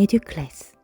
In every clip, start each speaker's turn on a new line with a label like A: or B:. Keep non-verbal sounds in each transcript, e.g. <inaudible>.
A: 에듀클래스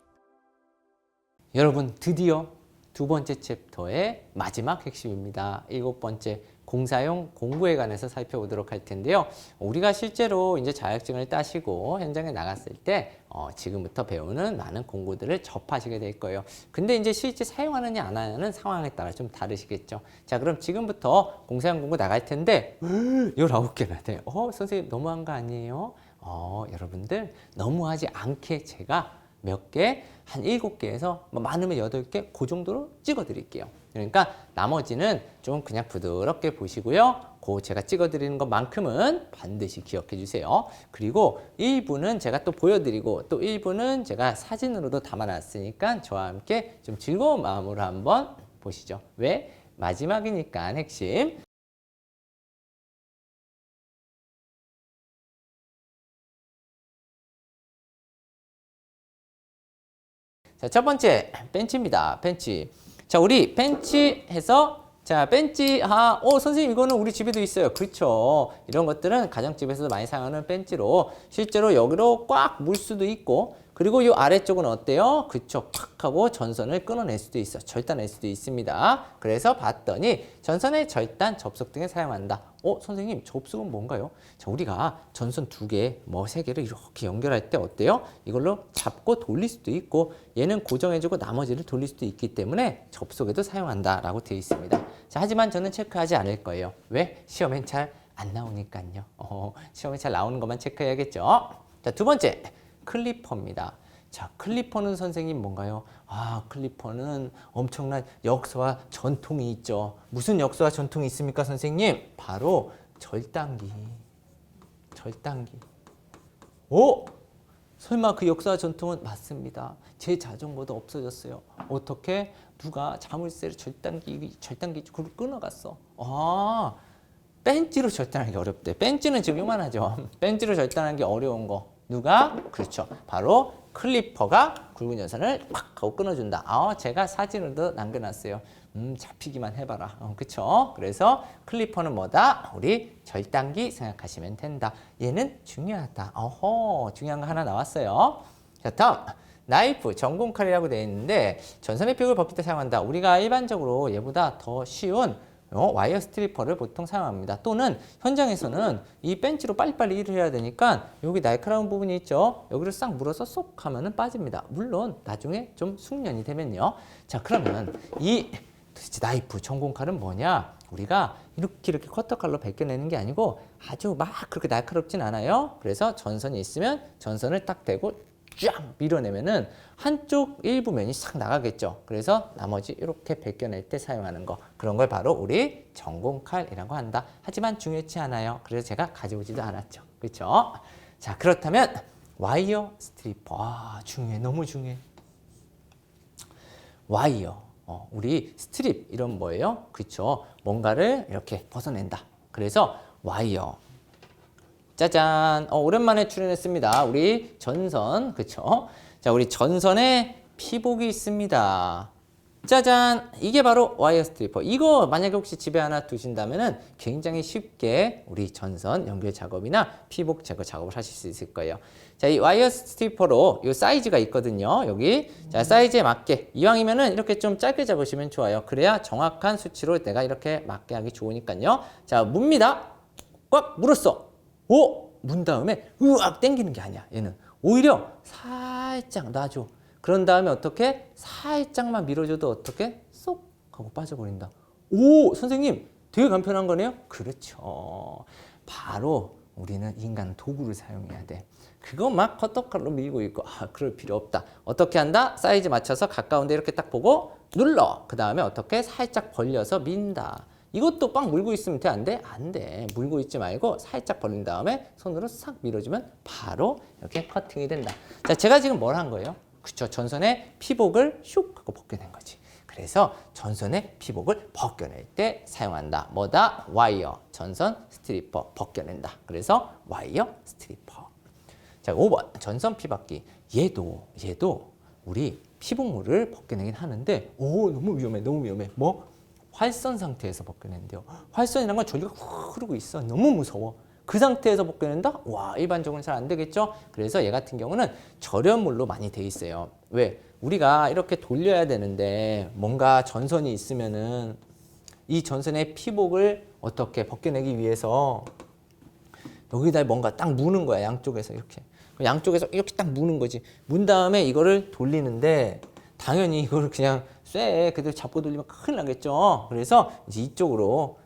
B: 여러분 드디어 두 번째 챕터의 마지막 핵심입니다. 일곱 번째 공사용 공부에 관해서 살펴보도록 할 텐데요. 우리가 실제로 이제 자격증을 따시고 현장에 나갔을 때 어, 지금부터 배우는 많은 공부들을 접하시게 될 거예요. 근데 이제 실제 사용하느냐 안 하느냐는 상황에 따라 좀 다르시겠죠. 자, 그럼 지금부터 공사용 공부 나갈 텐데 <gasps> 19개나 돼. 어, 선생님 너무한 거 아니에요? 어, 여러분들 너무하지 않게 제가 몇 개, 한 일곱 개에서 뭐 많으면 여덟 개, 그 정도로 찍어 드릴게요. 그러니까 나머지는 좀 그냥 부드럽게 보시고요. 그 제가 찍어 드리는 것만큼은 반드시 기억해 주세요. 그리고 일부는 제가 또 보여드리고 또 일부는 제가 사진으로도 담아놨으니까 저와 함께 좀 즐거운 마음으로 한번 보시죠. 왜? 마지막이니까 핵심. 자, 첫 번째 벤치입니다. 벤치. 자, 우리 벤치 해서 자, 벤치 아, 어, 선생님 이거는 우리 집에도 있어요. 그렇죠. 이런 것들은 가정집에서도 많이 사용하는 벤치로 실제로 여기로 꽉 물 수도 있고 그리고 이 아래쪽은 어때요? 그쵸. 팍 하고 전선을 끊어낼 수도 있어. 절단낼 수도 있습니다. 그래서 봤더니 전선의 절단, 접속 등에 사용한다. 어, 선생님, 접속은 뭔가요? 자, 우리가 전선 두 개, 뭐 세 개를 이렇게 연결할 때 어때요? 이걸로 잡고 돌릴 수도 있고 얘는 고정해주고 나머지를 돌릴 수도 있기 때문에 접속에도 사용한다라고 되어 있습니다. 자, 하지만 저는 체크하지 않을 거예요. 왜? 시험엔 잘 안 나오니까요. 어, 시험에 잘 나오는 것만 체크해야겠죠. 자, 두 번째. 클리퍼입니다. 자, 클리퍼는 선생님 뭔가요? 아, 클리퍼는 엄청난 역사와 전통이 있죠. 무슨 역사와 전통이 있습니까, 선생님? 바로 절단기. 절단기. 오! 설마 그 역사와 전통은 맞습니다. 제 자전거도 없어졌어요. 어떻게? 누가 자물쇠를 절단기, 절단기 그걸 끊어갔어. 아, 벤치로 절단하기 어렵대. 벤치는 지금 요만하죠. <laughs> 벤치로 절단하기 어려운 거. 누가? 그렇죠. 바로 클리퍼가 굵은 전선을 팍 하고 끊어준다. 아, 제가 사진으로도 남겨놨어요. 음, 잡히기만 해봐라. 어, 그쵸? 그래서 클리퍼는 뭐다? 우리 절단기 생각하시면 된다. 얘는 중요하다. 어허, 중요한 거 하나 나왔어요. 자, 다음. 나이프, 전공칼이라고 되어 있는데 전선의 벽을 벗길 때 사용한다. 우리가 일반적으로 얘보다 더 쉬운 어, 와이어 스트리퍼를 보통 사용합니다. 또는 현장에서는 이 벤치로 빨리빨리 일을 해야 되니까 여기 날카로운 부분이 있죠. 여기를 싹 물어서 쏙 하면은 빠집니다. 물론 나중에 좀 숙련이 되면요. 자 그러면 이 도대체 나이프 전공칼은 뭐냐? 우리가 이렇게 이렇게 커터칼로 벗겨내는 게 아니고 아주 막 그렇게 날카롭진 않아요. 그래서 전선이 있으면 전선을 딱 대고 쫙 밀어내면은 한쪽 일부 면이 싹 나가겠죠. 그래서 나머지 이렇게 벗겨낼 때 사용하는 거 그런 걸 바로 우리 전공칼이라고 한다. 하지만 중요치 않아요. 그래서 제가 가져오지도 않았죠. 그렇죠? 자 그렇다면 와이어 스트리퍼 아, 중요해 너무 중요해. 와이어 어, 우리 스트립 이런 뭐예요? 그렇죠? 뭔가를 이렇게 벗어낸다. 그래서 와이어 짜잔. 어, 오랜만에 출연했습니다. 우리 전선. 그쵸? 자, 우리 전선에 피복이 있습니다. 짜잔. 이게 바로 와이어 스트리퍼. 이거 만약에 혹시 집에 하나 두신다면은 굉장히 쉽게 우리 전선 연결 작업이나 피복 제거 작업을 하실 수 있을 거예요. 자, 이 와이어 스트리퍼로 이 사이즈가 있거든요. 여기. 자, 사이즈에 맞게. 이왕이면은 이렇게 좀 짧게 잡으시면 좋아요. 그래야 정확한 수치로 내가 이렇게 맞게 하기 좋으니까요. 자, 묻니다. 꽉 물었어. 오! 문 다음에 으악 당기는 게 아니야. 얘는 오히려 살짝 놔줘. 그런 다음에 어떻게 살짝만 밀어줘도 어떻게 쏙 하고 빠져버린다. 오 선생님 되게 간편한 거네요. 그렇죠. 바로 우리는 인간 도구를 사용해야 돼. 그거 막 커터칼로 밀고 있고 아 그럴 필요 없다. 어떻게 한다? 사이즈 맞춰서 가까운데 이렇게 딱 보고 눌러. 그 다음에 어떻게 살짝 벌려서 민다. 이것도 빡 물고 있으면 돼? 안 돼? 안 돼. 물고 있지 말고 살짝 벌린 다음에 손으로 싹 밀어주면 바로 이렇게 커팅이 된다. 자, 제가 지금 뭘 한 거예요? 그쵸. 전선의 피복을 슉 하고 벗겨낸 거지. 그래서 전선의 피복을 벗겨낼 때 사용한다. 뭐다? 와이어. 전선 스트리퍼 벗겨낸다. 그래서 와이어 스트리퍼. 자, 5번. 전선 피박기. 얘도, 얘도 우리 피복물을 벗겨내긴 하는데, 오, 너무 위험해. 너무 위험해. 뭐? 활선 상태에서 벗겨낸대요. 활선이란 건 전류가 훅 흐르고 있어. 너무 무서워. 그 상태에서 벗겨낸다? 와 일반적으로는 잘 안 되겠죠? 그래서 얘 같은 경우는 절연물로 많이 돼 있어요. 왜? 우리가 이렇게 돌려야 되는데 뭔가 전선이 있으면은 이 전선의 피복을 어떻게 벗겨내기 위해서 여기다 뭔가 딱 무는 거야 양쪽에서 이렇게 양쪽에서 이렇게 딱 무는 거지 문 다음에 이거를 돌리는데 당연히 이거를 그냥 쇠 그대로 잡고 돌리면 큰일 나겠죠 그래서 이제 이쪽으로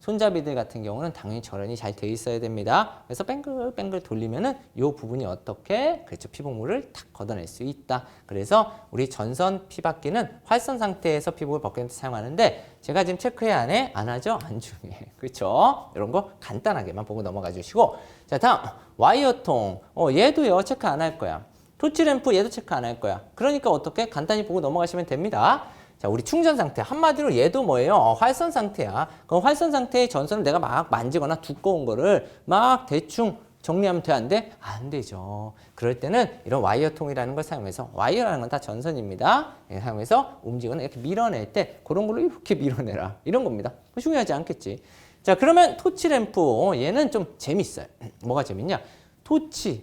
B: 손잡이들 같은 경우는 당연히 절연이 잘 돼 있어야 됩니다 그래서 뱅글뱅글 돌리면은 이 부분이 어떻게 그렇죠 피복물을 탁 걷어낼 수 있다 그래서 우리 전선 피박기는 활선 상태에서 피복을 벗겨낼 때 사용하는데 제가 지금 체크해 안 해? 안 하죠? 안 중요해. <laughs> 그렇죠? 이런 거 간단하게만 보고 넘어가 주시고 자 다음 와이어통 어, 얘도요 체크 안 할 거야. 토치램프 얘도 체크 안 할 거야. 그러니까 어떻게 간단히 보고 넘어가시면 됩니다. 자 우리 충전 상태 한마디로 얘도 뭐예요? 어, 활선 상태야. 그럼 활선 상태의 전선을 내가 막 만지거나 두꺼운 거를 막 대충 정리하면 돼, 안 되죠. 그럴 때는 이런 와이어통이라는 걸 사용해서, 와이어라는 건 다 전선입니다. 예, 사용해서 움직이거나 이렇게 밀어낼 때 그런 걸로 이렇게 <laughs> 밀어내라. 이런 겁니다. 중요하지 않겠지. 자, 그러면 토치 램프. 어, 얘는 좀 재밌어요. 뭐가 재밌냐? 토치.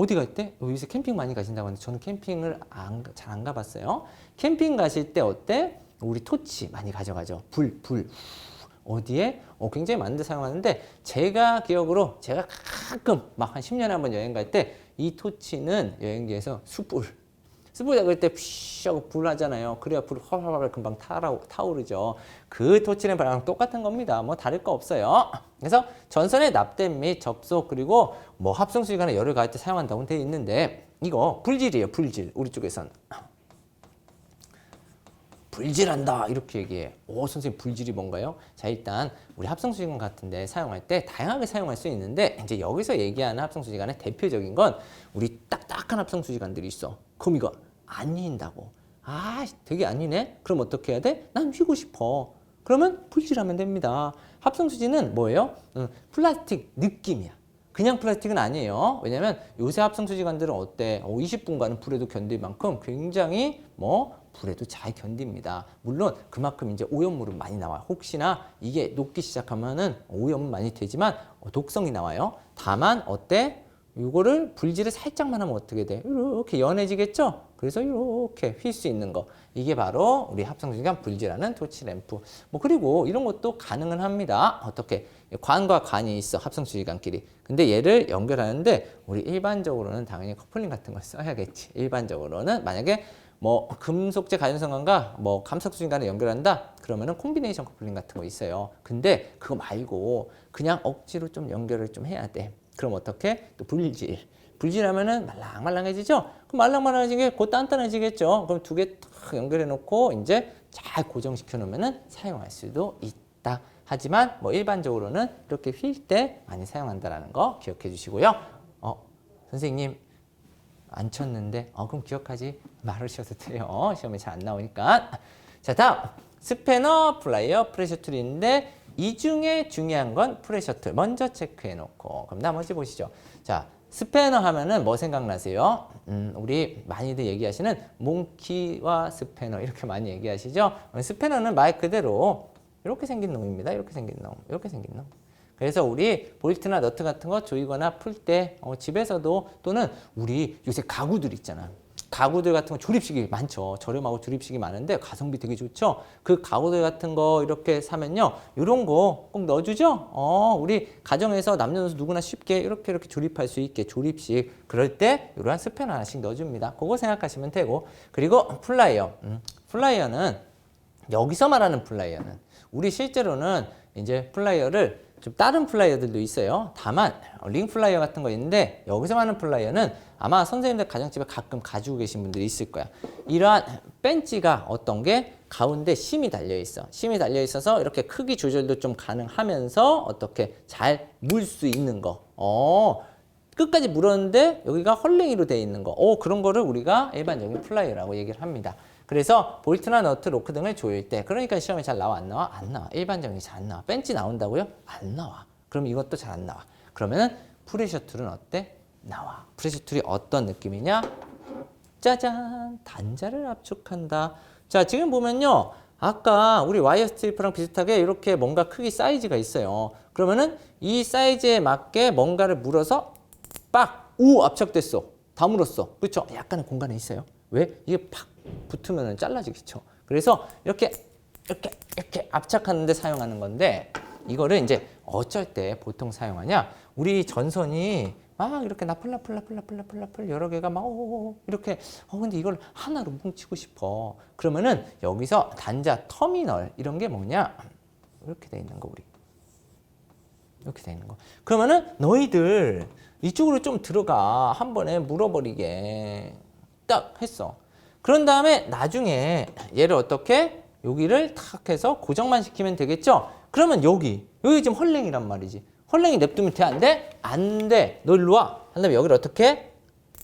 B: 어디 갈 때? 어, 요새 캠핑 많이 가신다고 하는데 저는 캠핑을 잘 안 가봤어요. 캠핑 가실 때 어때? 우리 토치 많이 가져가죠. 불, 불. 어디에? 어, 굉장히 많은 데 사용하는데 제가 기억으로 제가 가끔 막 한 10년에 한 번 여행 갈 때 이 토치는 여행지에서 숯불 숯불 잡을 때 푸쉬 하고 불 하잖아요. 그래야 불 활활활 금방 타라, 타오르죠. 그 토치는 바랑 똑같은 겁니다. 뭐 다를 거 없어요. 그래서 전선의 납땜 및 접속 그리고 뭐 합성수지 간에 열을 가할 때 사용한다고 되어 있는데 이거 불질이에요. 불질. 우리 쪽에선. 불질한다 이렇게 얘기해. 오 선생님 불질이 뭔가요? 자 일단 우리 합성수지관 같은데 사용할 때 다양하게 사용할 수 있는데 이제 여기서 얘기하는 합성수지관의 대표적인 건 우리 딱딱한 합성수지관들이 있어. 그럼 이거 안 휘인다고. 아 되게 안 휘네? 그럼 어떻게 해야 돼? 난 휘고 싶어. 그러면 불질하면 됩니다. 합성수지는 뭐예요? 음, 플라스틱 느낌이야. 그냥 플라스틱은 아니에요. 왜냐면 요새 합성수지관들은 어때? 20분간은 불에도 견딜 만큼 굉장히 뭐 불에도 잘 견딥니다. 물론 그만큼 이제 오염물은 많이 나와요. 혹시나 이게 녹기 시작하면은 오염은 많이 되지만 독성이 나와요. 다만 어때? 이거를 불질을 살짝만 하면 어떻게 돼? 이렇게 연해지겠죠? 그래서 이렇게 휠 수 있는 거. 이게 바로 우리 합성수지관 불질하는 토치 램프. 뭐 그리고 이런 것도 가능은 합니다. 어떻게? 관과 관이 있어 합성수지관끼리. 근데 얘를 연결하는데 우리 일반적으로는 당연히 커플링 같은 걸 써야겠지. 일반적으로는 만약에 뭐 금속재 가연성관과 뭐 감석수진간을 연결한다 그러면은 콤비네이션 커플링 같은 거 있어요 근데 그거 말고 그냥 억지로 좀 연결을 좀 해야 돼 그럼 어떻게 또 불질 불질하면은 말랑말랑해지죠? 그럼 말랑말랑해지게 곧 단단해지겠죠? 그럼 두 개 탁 연결해 놓고 이제 잘 고정시켜 놓으면은 사용할 수도 있다. 하지만 뭐 일반적으로는 이렇게 휠 때 많이 사용한다라는 거 기억해 주시고요. 어 선생님 안 쳤는데? 어 그럼 기억하지 말으셔도 돼요. 시험에 잘 안 나오니까. 자 다음. 스패너 플라이어 프레셔 툴인데 이 중에 중요한 건 프레셔 툴 먼저 체크해 놓고. 그럼 나머지 보시죠. 자 스패너 하면은 뭐 생각나세요? 음, 우리 많이들 얘기하시는 몽키와 스패너 이렇게 많이 얘기하시죠? 스패너는 말 그대로 이렇게 생긴 놈입니다. 이렇게 생긴 놈, 이렇게 생긴 놈. 그래서 우리 볼트나 너트 같은 거 조이거나 풀때 어, 집에서도 또는 우리 요새 가구들 있잖아. 가구들 같은 거 조립식이 많죠. 저렴하고 조립식이 많은데 가성비 되게 좋죠. 그 가구들 같은 거 이렇게 사면요. 이런 거 꼭 넣어주죠. 어, 우리 가정에서 남녀노소 누구나 쉽게 이렇게 이렇게 조립할 수 있게 조립식. 그럴 때 이러한 스패너 하나씩 넣어줍니다. 그거 생각하시면 되고. 그리고 플라이어. 음, 플라이어는 여기서 말하는 플라이어는 우리 실제로는 이제 플라이어를 좀 다른 플라이어들도 있어요. 다만 링 플라이어 같은 거 있는데 여기서 말하는 플라이어는 아마 선생님들 가정집에 가끔 가지고 계신 분들이 있을 거야. 이러한 벤치가 어떤 게 가운데 심이 달려 있어. 심이 달려 있어서 이렇게 크기 조절도 좀 가능하면서 어떻게 잘 물 수 있는 거. 어. 끝까지 물었는데 여기가 헐랭이로 되어 있는 거. 어, 그런 거를 우리가 일반적인 플라이어라고 얘기를 합니다. 그래서 볼트나 너트, 로크 등을 조일 때 그러니까 시험에 잘 나와 안 나와? 안 나와. 일반적인 잘 안 나와. 벤치 나온다고요? 안 나와. 그럼 이것도 잘 안 나와. 그러면은 프레셔 툴은 어때? 나와. 프레셔 툴이 어떤 느낌이냐? 짜잔! 단자를 압축한다. 자, 지금 보면요. 아까 우리 와이어 스트리프랑 비슷하게 이렇게 뭔가 크기 사이즈가 있어요. 그러면은 이 사이즈에 맞게 뭔가를 물어서 빡! 오! 압착됐어. 다 물었어. 그렇죠? 약간의 공간에 있어요. 왜? 이게 팍 붙으면 잘라지겠죠. 그래서 이렇게 이렇게 이렇게 압착하는데 사용하는 건데 이거를 이제 어쩔 때 보통 사용하냐? 우리 전선이 막 이렇게 나플나플 나플 나플 나플 나플 여러 개가 막 오, 이렇게 어 근데 이걸 하나로 뭉치고 싶어. 그러면은 여기서 단자 터미널 이런 게 뭐냐? 이렇게 돼 있는 거 우리. 이렇게 돼 있는 거. 그러면은 너희들 이쪽으로 좀 들어가 한 번에 물어버리게 딱 했어. 그런 다음에 나중에 얘를 어떻게 여기를 탁 해서 고정만 시키면 되겠죠? 그러면 여기 여기 지금 헐랭이란 말이지. 헐랭이 냅두면 돼? 안 돼? 안 돼. 너 일로 와. 한 다음에 여기를 어떻게?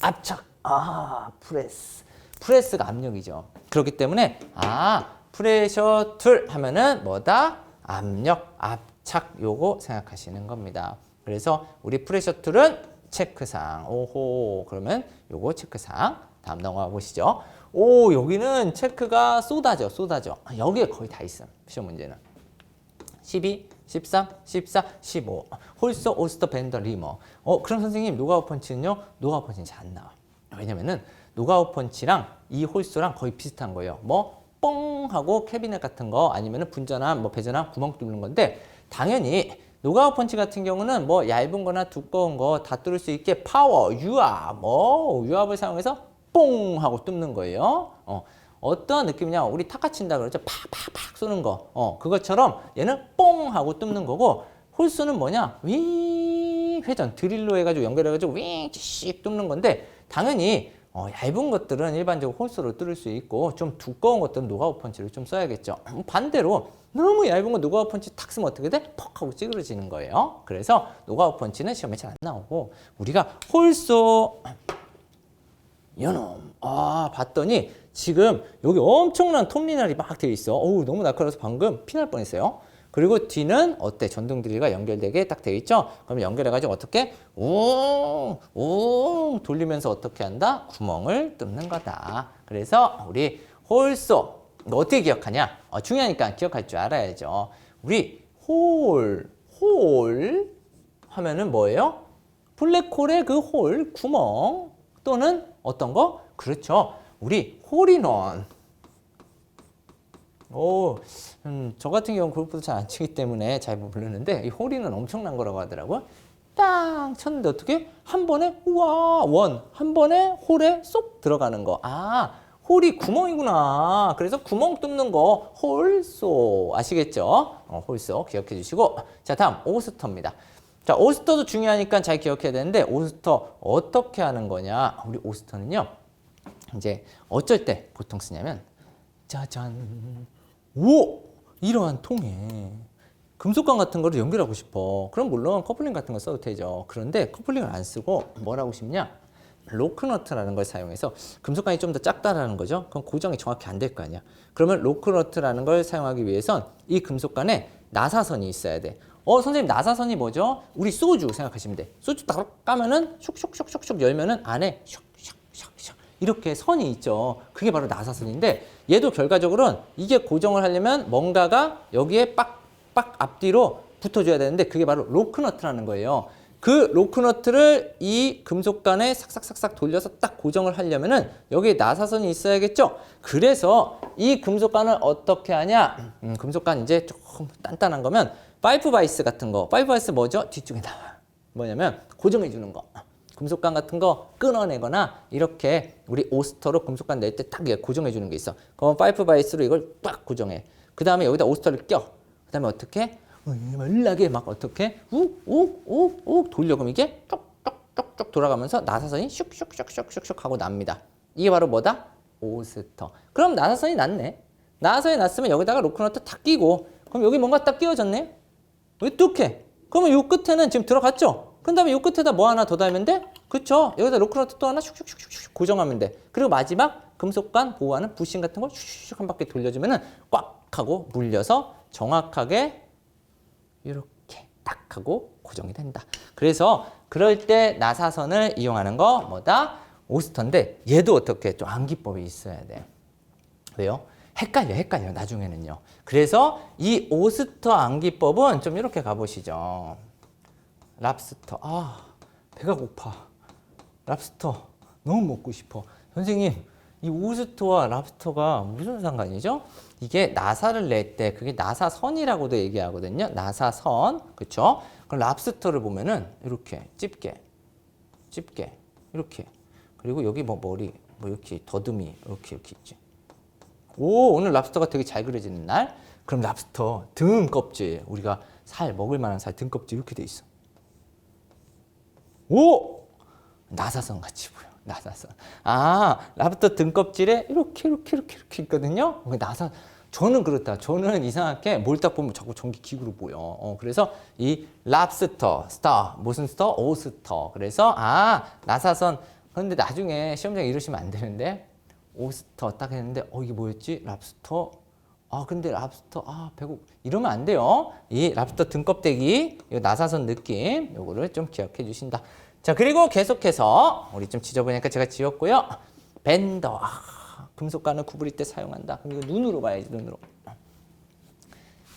B: 압착. 아, 프레스. 프레스가 압력이죠. 그렇기 때문에 아, 프레셔 툴 하면은 뭐다? 압력, 압착 요거 생각하시는 겁니다. 그래서 우리 프레셔 툴은 체크상. 오호. 그러면 요거 체크상. 다음 넘어가 보시죠. 오, 여기는 체크가 쏟아져, 쏟아져. 아, 여기에 거의 다 있음. 시험 문제는. 12, 13, 14, 15. 홀서, 오스터, 밴더, 리머. 어, 그럼 선생님, 노가우 펀치는요? 노가우 펀치는 잘 안 나와. 왜냐면은 노가우 펀치랑 이 홀서랑 거의 비슷한 거예요. 뭐, 뻥 하고 캐비넷 같은 거 아니면은 분전함, 뭐 배전함 구멍 뚫는 건데 당연히 노가우 펀치 같은 경우는 뭐 얇은 거나 두꺼운 거 다 뚫을 수 있게 파워, 유압, 뭐 유압을 사용해서 뽕 하고 뚫는 거예요. 어. 어떤 느낌이냐? 우리 타카 친다 그러죠. 팍팍팍 쏘는 거. 어, 그것처럼 얘는 뽕 하고 뚫는 거고 홀수는 뭐냐? 윙 회전 드릴로 해가지고 연결해가지고 윙씩 뚫는 건데 당연히 어, 얇은 것들은 일반적으로 홀수로 뚫을 수 있고 좀 두꺼운 것들은 노가우 펀치를 좀 써야겠죠. 음, 반대로 너무 얇은 거 노가우 펀치 탁 쓰면 어떻게 돼? 퍽 하고 찌그러지는 거예요. 그래서 노가우 펀치는 시험에 잘 안 나오고 우리가 홀수 요놈. 아, 봤더니 지금 여기 엄청난 톱니날이 막 되어 있어. 어우, 너무 날카로워서 방금 피 날 뻔했어요. 그리고 뒤는 어때? 전동 드릴과 연결되게 딱 되어 있죠? 그럼 연결해 가지고 어떻게? 웅, 웅 돌리면서 어떻게 한다? 구멍을 뚫는 거다. 그래서 우리 홀소. 이거 어떻게 기억하냐? 어, 중요하니까 기억할 줄 알아야죠. 우리 홀, 홀 하면은 뭐예요? 블랙홀의 그 홀, 구멍 또는 어떤 거? 그렇죠. 우리 홀인원. 오, 음, 저 같은 경우는 골프도 잘 안 치기 때문에 잘 모르는데 이 홀인원 엄청난 거라고 하더라고요. 땅 쳤는데 어떻게? 한 번에 우와 원, 한 번에 홀에 쏙 들어가는 거. 아, 홀이 구멍이구나. 그래서 구멍 뚫는 거 홀소 아시겠죠? 어, 홀소 기억해 주시고 자 다음 오스터입니다. 자 오스터도 중요하니까 잘 기억해야 되는데 오스터 어떻게 하는 거냐? 우리 오스터는요. 이제 어쩔 때 보통 쓰냐면 짜잔 오! 이러한 통에 금속관 같은 거를 연결하고 싶어. 그럼 물론 커플링 같은 거 써도 되죠. 그런데 커플링을 안 쓰고 뭘 하고 싶냐? 로크너트라는 걸 사용해서 금속관이 좀 더 작다라는 거죠. 그럼 고정이 정확히 안 될 거 아니야. 그러면 로크너트라는 걸 사용하기 위해선 이 금속관에 나사선이 있어야 돼 어, 선생님, 나사선이 뭐죠? 우리 소주 생각하시면 돼. 소주 딱 까면은 슉슉슉슉슉 열면은 안에 슉슉슉슉 이렇게 선이 있죠. 그게 바로 나사선인데 얘도 결과적으로는 이게 고정을 하려면 뭔가가 여기에 빡빡 앞뒤로 붙어줘야 되는데 그게 바로 로크너트라는 거예요. 그 로크너트를 이 금속관에 삭삭삭삭 돌려서 딱 고정을 하려면은 여기에 나사선이 있어야겠죠. 그래서 이 금속관을 어떻게 하냐? 음, 금속관 이제 조금 단단한 거면 파이프 바이스 같은 거. 파이프 바이스 뭐죠? 뒤쪽에 나와. 뭐냐면 고정해 주는 거. 금속관 같은 거 끊어내거나 이렇게 우리 오스터로 금속관 낼 때 딱 고정해 주는 게 있어. 그럼 파이프 바이스로 이걸 딱 고정해. 그 다음에 여기다 오스터를 껴. 그 다음에 어떻게? 말라게 막 어떻게? 욱욱욱욱 돌려. 그럼 이게 쪽쪽쪽쪽 돌아가면서 나사선이 슉슉슉슉슉슉 하고 납니다. 이게 바로 뭐다? 오스터. 그럼 나사선이 났네. 나사선이 났으면 여기다가 로크너트 탁 끼고 그럼 여기 뭔가 딱 끼워졌네. 왜 뚝해? 그러면 요 끝에는 지금 들어갔죠? 그 다음에 요 끝에다 뭐 하나 더 달면 돼? 그쵸? 여기다 로크너트 또 하나 슉슉슉슉 고정하면 돼. 그리고 마지막 금속관 보호하는 부싱 같은 걸 슉슉 한 바퀴 돌려주면은 꽉 하고 물려서 정확하게 이렇게 딱 하고 고정이 된다. 그래서 그럴 때 나사선을 이용하는 거 뭐다? 오스터인데 얘도 어떻게 좀 암기법이 있어야 돼. 왜요? 헷갈려, 헷갈려, 나중에는요. 그래서 이 오스터 암기법은 좀 이렇게 가보시죠. 랍스터. 아, 배가 고파. 랍스터. 너무 먹고 싶어. 선생님, 이 오스터와 랍스터가 무슨 상관이죠? 이게 나사를 낼 때 그게 나사선이라고도 얘기하거든요. 나사선. 그렇죠? 그럼 랍스터를 보면은 이렇게 집게. 집게. 이렇게. 그리고 여기 뭐 머리 뭐 이렇게 더듬이 이렇게 이렇게 있지. 오, 오늘 랍스터가 되게 잘 그려지는 날? 그럼 랍스터 등 껍질, 우리가 살, 먹을 만한 살 등 껍질 이렇게 돼 있어. 오! 나사선 같이 보여. 나사선. 아, 랍스터 등 껍질에 이렇게 이렇게 이렇게 이렇게 있거든요. 그 나사 저는 그렇다. 저는 이상하게 뭘 딱 보면 자꾸 전기 기구로 보여. 어, 그래서 이 랍스터, 스타, 무슨 스터? 오스터. 그래서 아, 나사선. 그런데 나중에 시험장에 이러시면 안 되는데 오스터 딱 했는데 어 이게 뭐였지? 랍스터. 아 근데 랍스터 아 배고 이러면 안 돼요. 이 랍스터 등껍데기 이 나사선 느낌 요거를 좀 기억해 주신다. 자 그리고 계속해서 우리 좀 지저분하니까 제가 지웠고요. 밴더 아, 금속관을 구부릴 때 사용한다. 그럼 이거 눈으로 봐야지 눈으로.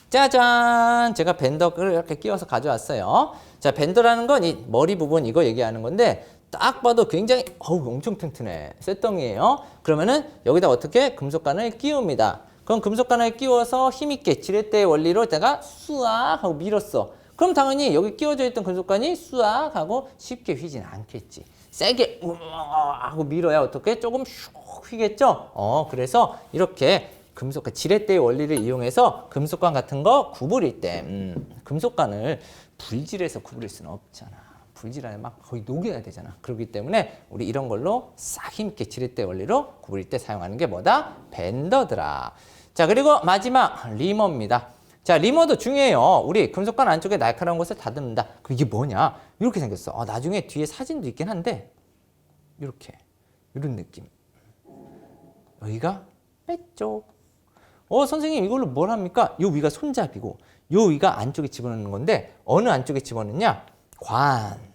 B: 짜잔! 제가 밴더를 이렇게 끼워서 가져왔어요. 자, 밴더라는 건 이 머리 부분 이거 얘기하는 건데 딱 봐도 굉장히 어우 엄청 튼튼해. 쇳덩이에요. 그러면은 여기다 어떻게 금속관을 끼웁니다. 그럼 금속관을 끼워서 힘있게 지렛대의 원리로 내가 수악 하고 밀었어. 그럼 당연히 여기 끼워져 있던 금속관이 수악 하고 쉽게 휘진 않겠지. 세게 하고 밀어야 어떻게 조금 슉 휘겠죠? 어, 그래서 이렇게 금속관 지렛대의 원리를 이용해서 금속관 같은 거 구부릴 때 음, 금속관을 불질해서 구부릴 수는 없잖아. 불질하면 막 거의 녹여야 되잖아. 그렇기 때문에 우리 이런 걸로 싹 힘있게 지렛대 원리로 구부릴 때 사용하는 게 뭐다? 밴더더라. 자 그리고 마지막 리머입니다. 자 리머도 중요해요. 우리 금속관 안쪽에 날카로운 것을 다듬는다. 그럼 이게 뭐냐? 이렇게 생겼어. 어, 나중에 뒤에 사진도 있긴 한데 이렇게 이런 느낌. 여기가 빼쪽. 어 선생님 이걸로 뭘 합니까? 요 위가 손잡이고 요 위가 안쪽에 집어넣는 건데 어느 안쪽에 집어넣냐? 관.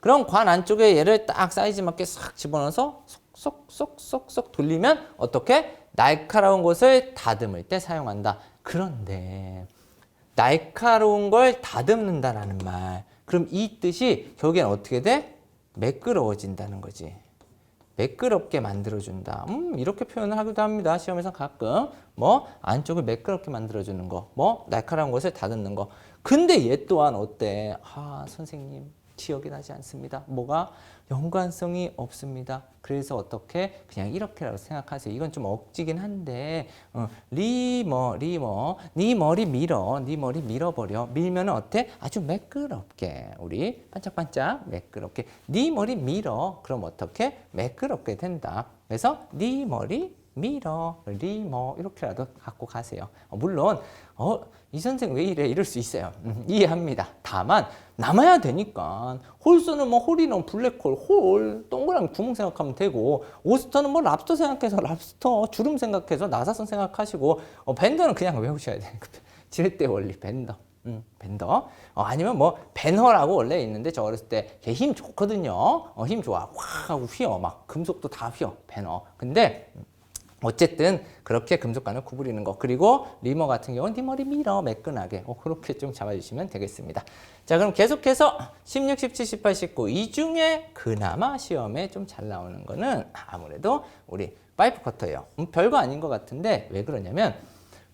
B: 그럼 관 안쪽에 얘를 딱 사이즈 맞게 싹 집어넣어서 쏙쏙쏙쏙쏙 돌리면 어떻게 날카로운 곳을 다듬을 때 사용한다. 그런데 날카로운 걸 다듬는다라는 말. 그럼 이 뜻이 결국엔 어떻게 돼? 매끄러워진다는 거지. 매끄럽게 만들어준다. 음, 이렇게 표현을 하기도 합니다. 시험에서 가끔. 뭐, 안쪽을 매끄럽게 만들어주는 거. 뭐, 날카로운 것을 다듬는 거. 근데 얘 또한 어때? 아, 선생님, 기억이 나지 않습니다. 뭐가? 연관성이 없습니다. 그래서 어떻게? 그냥 이렇게라고 생각하세요. 이건 좀 억지긴 한데, 어, 리머, 리머. 네 머리 밀어. 네 머리 밀어버려. 밀면 어때? 아주 매끄럽게. 우리 반짝반짝 매끄럽게. 네 머리 밀어. 그럼 어떻게? 매끄럽게 된다. 그래서 네 머리 밀어, 리머 이렇게라도 갖고 가세요. 어, 물론 어, 이 선생 왜 이래 이럴 수 있어요. 음, 이해합니다. 다만 남아야 되니까 홀수는 뭐 홀이는 블랙홀, 홀 동그라미 구멍 생각하면 되고 오스터는 뭐 랍스터 생각해서 랍스터 주름 생각해서 나사선 생각하시고 어, 밴더는 그냥 외우셔야 돼요. <laughs> 지렛대 원리 밴더. 음, 밴더. 어, 아니면 뭐 배너라고 원래 있는데 저 어렸을 때 걔 힘 좋거든요. 어, 힘 좋아. 확 하고 휘어. 막 금속도 다 휘어. 배너. 근데 어쨌든 그렇게 금속관을 구부리는 거 그리고 리머 같은 경우는 네 머리 밀어 매끈하게 어, 그렇게 좀 잡아주시면 되겠습니다. 자 그럼 계속해서 16, 17, 18, 19 이 중에 그나마 시험에 좀 잘 나오는 거는 아무래도 우리 파이프 커터예요. 음, 별거 아닌 것 같은데 왜 그러냐면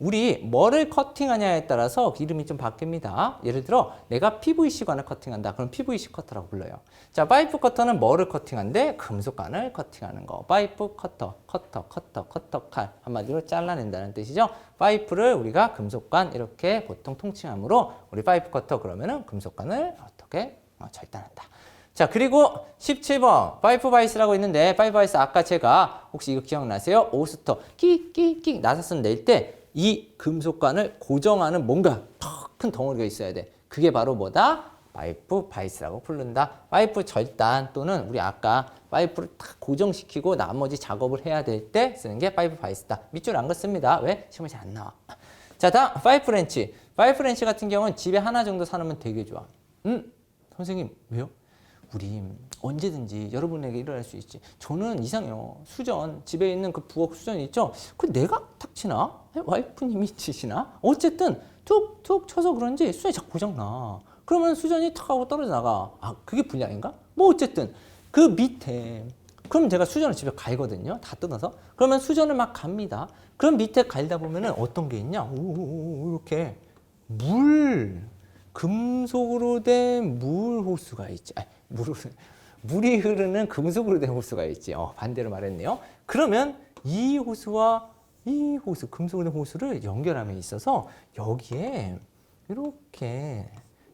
B: 우리 뭐를 커팅하냐에 따라서 이름이 좀 바뀝니다. 예를 들어 내가 PVC관을 커팅한다. 그럼 PVC 커터라고 불러요. 자, 파이프 커터는 뭐를 커팅한대? 금속관을 커팅하는 거. 파이프 커터, 커터, 커터, 커터 칼. 한마디로 잘라낸다는 뜻이죠. 파이프를 우리가 금속관 이렇게 보통 통칭함으로 우리 파이프 커터 그러면은 금속관을 어떻게 어, 절단한다. 자, 그리고 17번 파이프 바이스라고 있는데 파이프 바이스 아까 제가 혹시 이거 기억나세요? 오스터 끽끽끽 나사선 낼 때 이 금속관을 고정하는 뭔가 더큰 덩어리가 있어야 돼. 그게 바로 뭐다? 파이프 바이스라고 부른다. 파이프 절단 또는 우리 아까 파이프를 딱 고정시키고 나머지 작업을 해야 될 때 쓰는 게 파이프 바이스다. 밑줄 안 긋습니다. 왜? 시험에 잘 안 나와. 자, 다음 파이프 렌치. 파이프 렌치 같은 경우는 집에 하나 정도 사놓으면 되게 좋아. 음, 선생님 왜요? 우리 언제든지 여러분에게 일어날 수 있지. 저는 이상해요. 수전 집에 있는 그 부엌 수전 있죠. 그 내가 탁 치나 와이프님이 치시나 어쨌든 툭툭 쳐서 그런지 수전이 자꾸 고장 나. 그러면 수전이 탁 하고 떨어져 나가. 아 그게 불량인가? 뭐 어쨌든 그 밑에 그럼 제가 수전을 집에 갈거든요. 다 뜯어서. 그러면 수전을 막 갑니다. 그럼 밑에 갈다 보면은 어떤 게 있냐? 오, 이렇게 물, 금속으로 된 물 호수가 있지. 아니, 물, 물이 흐르는 금속으로 된 호수가 있지. 어, 반대로 말했네요. 그러면 이 호수와 이 호수, 금속으로 된 호수를 연결함에 있어서 여기에 이렇게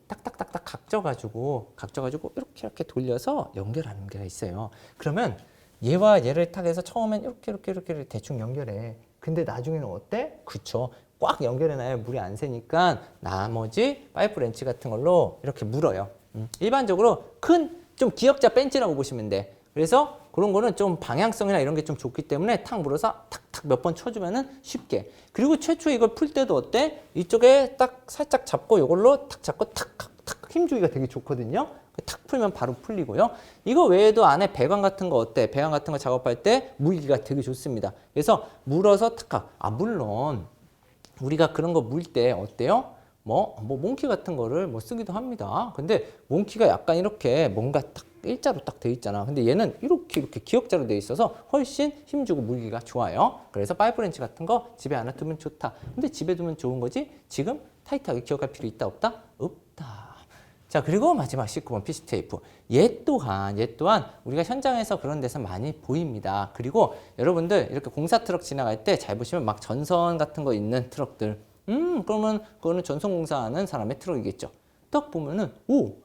B: 딱딱딱딱 각져가지고 각져가지고 이렇게 이렇게 돌려서 연결하는 게 있어요. 그러면 얘와 얘를 탁 해서 처음엔 이렇게 이렇게 이렇게 대충 연결해. 근데 나중에는 어때? 그쵸. 꽉 연결해놔야 물이 안 새니까 나머지 파이프 렌치 같은 걸로 이렇게 물어요. 음. 일반적으로 큰 좀 기역자 벤치라고 보시면 돼. 그래서 그런 거는 좀 방향성이나 이런 게 좀 좋기 때문에 탁 물어서 탁탁 몇 번 쳐주면은 쉽게. 그리고 최초 이걸 풀 때도 어때? 이쪽에 딱 살짝 잡고 이걸로 탁 잡고 탁탁탁 힘주기가 되게 좋거든요. 탁 풀면 바로 풀리고요. 이거 외에도 안에 배관 같은 거 어때? 배관 같은 거 작업할 때 물기가 되게 좋습니다. 그래서 물어서 탁. 아 물론 우리가 그런 거 물 때 어때요? 뭐, 뭐, 몽키 같은 거를 뭐 쓰기도 합니다. 근데 몽키가 약간 이렇게 뭔가 딱 일자로 딱 돼 있잖아. 근데 얘는 이렇게 이렇게 기역자로 돼 있어서 훨씬 힘주고 물기가 좋아요. 그래서 파이프 렌치 같은 거 집에 하나 두면 좋다. 근데 집에 두면 좋은 거지? 지금 타이트하게 기억할 필요 있다 없다? 없다. 자 그리고 마지막 19번 피시 테이프 얘 또한 얘 또한 우리가 현장에서 그런 데서 많이 보입니다 그리고 여러분들 이렇게 공사 트럭 지나갈 때 잘 보시면 막 전선 같은 거 있는 트럭들 음 그러면 그거는 전선 공사하는 사람의 트럭이겠죠 딱 보면은 오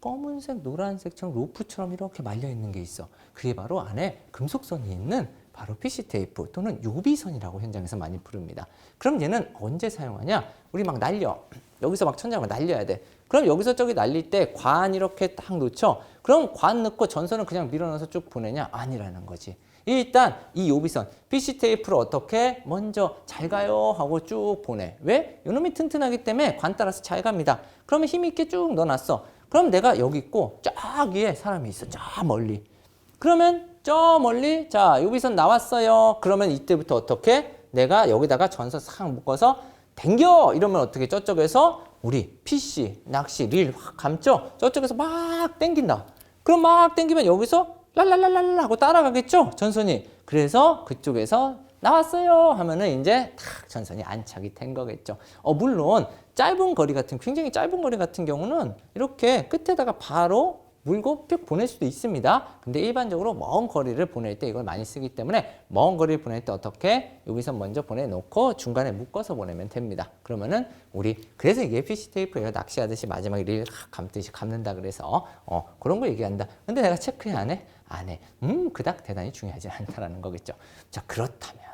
B: 검은색 노란색처럼 로프처럼 이렇게 말려 있는 게 있어 그게 바로 안에 금속선이 있는 바로 PC 테이프 또는 요비선이라고 현장에서 많이 부릅니다. 그럼 얘는 언제 사용하냐? 우리 막 날려. 여기서 막 천장을 날려야 돼. 그럼 여기서 저기 날릴 때 관 이렇게 딱 놓죠. 그럼 관 넣고 전선을 그냥 밀어넣어서 쭉 보내냐? 아니라는 거지. 일단 이 요비선 PC 테이프를 어떻게 먼저 잘 가요 하고 쭉 보내. 왜? 요놈이 튼튼하기 때문에 관 따라서 잘 갑니다. 그러면 힘 있게 쭉 넣어놨어. 그럼 내가 여기 있고 쫙 위에 사람이 있어. 쫙 멀리. 그러면 저 멀리 자 요비선 나왔어요. 그러면 이때부터 어떻게 내가 여기다가 전선 싹 묶어서 당겨 이러면 어떻게 저쪽에서 우리 PC 낚시 릴 확 감죠. 저쪽에서 막 당긴다. 그럼 막 당기면 여기서 랄랄랄랄 하고 따라가겠죠 전선이. 그래서 그쪽에서 나왔어요 하면은 이제 탁 전선이 안착이 된 거겠죠. 어 물론 짧은 거리 같은 굉장히 짧은 거리 같은 경우는 이렇게 끝에다가 바로 물고 쭉 보낼 수도 있습니다. 근데 일반적으로 먼 거리를 보낼 때 이걸 많이 쓰기 때문에 먼 거리를 보낼 때 어떻게 여기서 먼저 보내놓고 중간에 묶어서 보내면 됩니다. 그러면은 우리 그래서 이게 PC 테이프예요. 낚시하듯이 마지막에 릴 감듯이 감는다 그래서 어 그런 거 얘기한다. 근데 내가 체크해 안 해? 안 해. 음 그닥 대단히 중요하지 않다라는 거겠죠. 자 그렇다면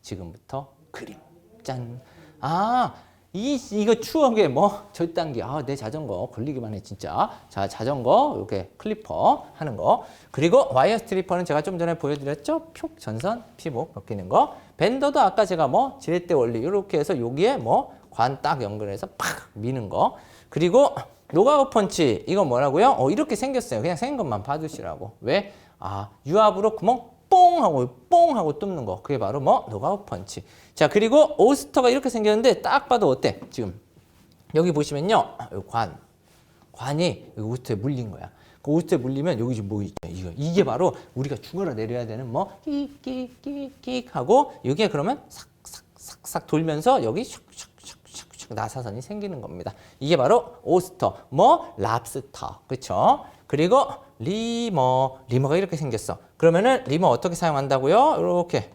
B: 지금부터 그림 짠. 아, 이 이거 추억의 뭐 절단기. 아, 내 자전거 걸리기만 해 진짜. 자, 자전거 이렇게 클리퍼 하는 거. 그리고 와이어 스트리퍼는 제가 좀 전에 보여드렸죠. 표 전선 피복 벗기는 거. 밴더도 아까 제가 뭐 지렛대 원리 이렇게 해서 여기에 뭐 관 딱 연결해서 팍 미는 거. 그리고 노가우 펀치 이건 뭐라고요? 어 이렇게 생겼어요. 그냥 생긴 것만 봐두시라고. 왜? 아 유압으로 구멍 뽕 하고 뽕 하고 뚫는 거. 그게 바로 뭐 노가우 펀치. 자 그리고 오스터가 이렇게 생겼는데 딱 봐도 어때? 지금 여기 보시면요, 관 관이 오스터에 물린 거야. 그 오스터에 물리면 여기 지금 뭐 있죠? 이거 이게 바로 우리가 죽어라 내려야 되는 뭐 끽끽끽끽 하고 이게 그러면 싹싹싹싹 돌면서 여기 샥샥샥샥 나사선이 생기는 겁니다. 이게 바로 오스터, 뭐 랍스터, 그렇죠? 그리고 리머, 리머가 이렇게 생겼어. 그러면은 리머 어떻게 사용한다고요? 이렇게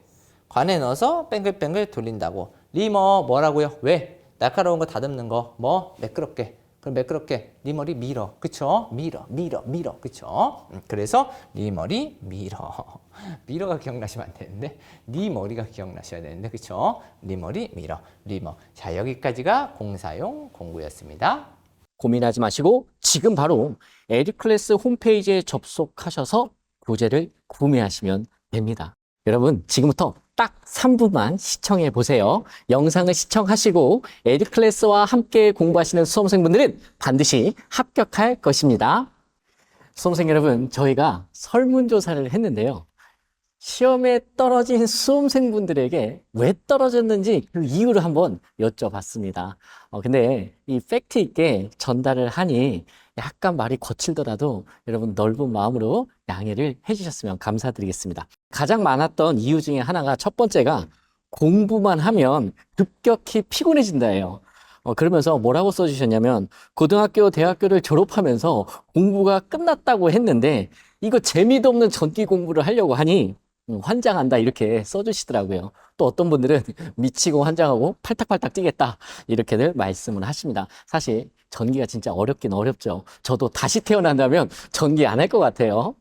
B: 관에 넣어서 뱅글뱅글 돌린다고. 리머 뭐라고요? 왜? 날카로운 거 다듬는 거, 뭐 매끄럽게. 그럼 매끄럽게 리머리 밀어, 그쵸? 밀어, 밀어, 밀어, 그쵸? 음, 그래서 리머리 밀어. <laughs> 밀어가 기억나시면 안 되는데 리 머리가 기억나셔야 되는데 그쵸? 리머리 밀어, 리머. 자 여기까지가 공사용 공구였습니다.
A: 고민하지 마시고 지금 바로 에듀클래스 홈페이지에 접속하셔서 교재를 구매하시면 됩니다. 여러분 지금부터 딱 3분만 시청해 보세요. 영상을 시청하시고 에듀클래스와 함께 공부하시는 수험생분들은 반드시 합격할 것입니다. 수험생 여러분, 저희가 설문조사를 했는데요. 시험에 떨어진 수험생분들에게 왜 떨어졌는지 그 이유를 한번 여쭤봤습니다. 어, 근데 이 팩트 있게 전달을 하니 약간 말이 거칠더라도 여러분 넓은 마음으로 양해를 해주셨으면 감사드리겠습니다. 가장 많았던 이유 중에 하나가 첫 번째가 공부만 하면 급격히 피곤해진다예요. 어, 그러면서 뭐라고 써주셨냐면 고등학교, 대학교를 졸업하면서 공부가 끝났다고 했는데 이거 재미도 없는 전기 공부를 하려고 하니 음, 환장한다 이렇게 써주시더라고요. 또 어떤 분들은 <laughs> 미치고 환장하고 팔딱팔딱 뛰겠다 이렇게들 말씀을 하십니다. 사실 전기가 진짜 어렵긴 어렵죠. 저도 다시 태어난다면 전기 안 할 것 같아요.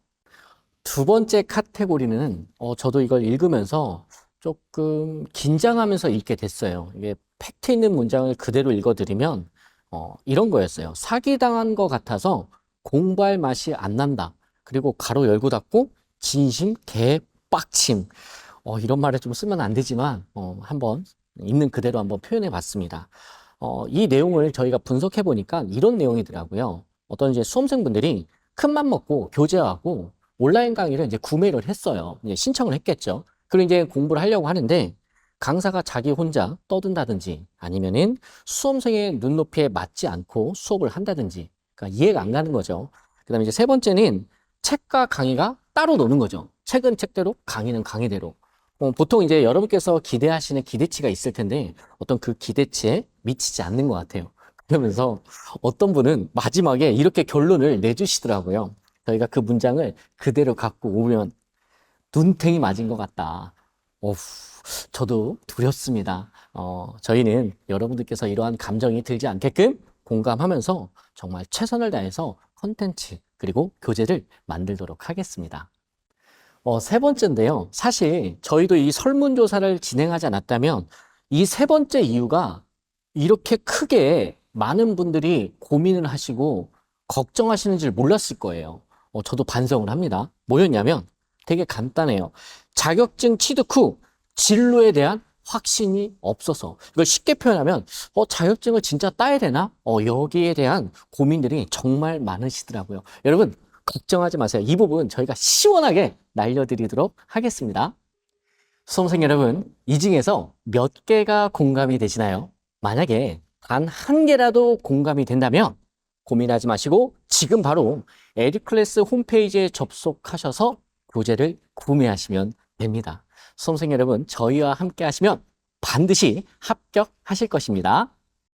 A: 두 번째 카테고리는 어, 저도 이걸 읽으면서 조금 긴장하면서 읽게 됐어요. 이게 팩트 있는 문장을 그대로 읽어드리면 어, 이런 거였어요. 사기당한 것 같아서 공부할 맛이 안 난다. 그리고 가로 열고 닫고 진심 개 빡침. 어, 이런 말을 좀 쓰면 안 되지만 어, 한번 있는 그대로 한번 표현해 봤습니다. 어, 이 내용을 저희가 분석해 보니까 이런 내용이더라고요. 어떤 이제 수험생분들이 큰 맘 먹고 교재하고 온라인 강의를 이제 구매를 했어요. 이제 신청을 했겠죠. 그리고 이제 공부를 하려고 하는데 강사가 자기 혼자 떠든다든지 아니면은 수험생의 눈높이에 맞지 않고 수업을 한다든지 그러니까 이해가 안 가는 거죠. 그다음에 이제 세 번째는 책과 강의가 따로 노는 거죠. 책은 책대로, 강의는 강의대로. 어, 보통 이제 여러분께서 기대하시는 기대치가 있을 텐데 어떤 그 기대치에 미치지 않는 것 같아요. 그러면서 어떤 분은 마지막에 이렇게 결론을 내주시더라고요. 저희가 그 문장을 그대로 갖고 오면 눈탱이 맞은 것 같다. 어후, 저도 두렵습니다. 어, 저희는 여러분들께서 이러한 감정이 들지 않게끔 공감하면서 정말 최선을 다해서 컨텐츠 그리고 교재를 만들도록 하겠습니다. 어, 세 번째인데요. 사실 저희도 이 설문조사를 진행하지 않았다면 이 세 번째 이유가 이렇게 크게 많은 분들이 고민을 하시고 걱정하시는 줄 몰랐을 거예요. 어, 저도 반성을 합니다. 뭐였냐면 되게 간단해요. 자격증 취득 후 진로에 대한 확신이 없어서 이걸 쉽게 표현하면 어 자격증을 진짜 따야 되나? 어 여기에 대한 고민들이 정말 많으시더라고요. 여러분 걱정하지 마세요. 이 부분 저희가 시원하게 날려드리도록 하겠습니다. 수험생 여러분, 이 중에서 몇 개가 공감이 되시나요? 만약에 단 한 개라도 공감이 된다면 고민하지 마시고 지금 바로 에듀클래스 홈페이지에 접속하셔서 교재를 구매하시면 됩니다. 수험생 여러분, 저희와 함께 하시면 반드시 합격하실 것입니다.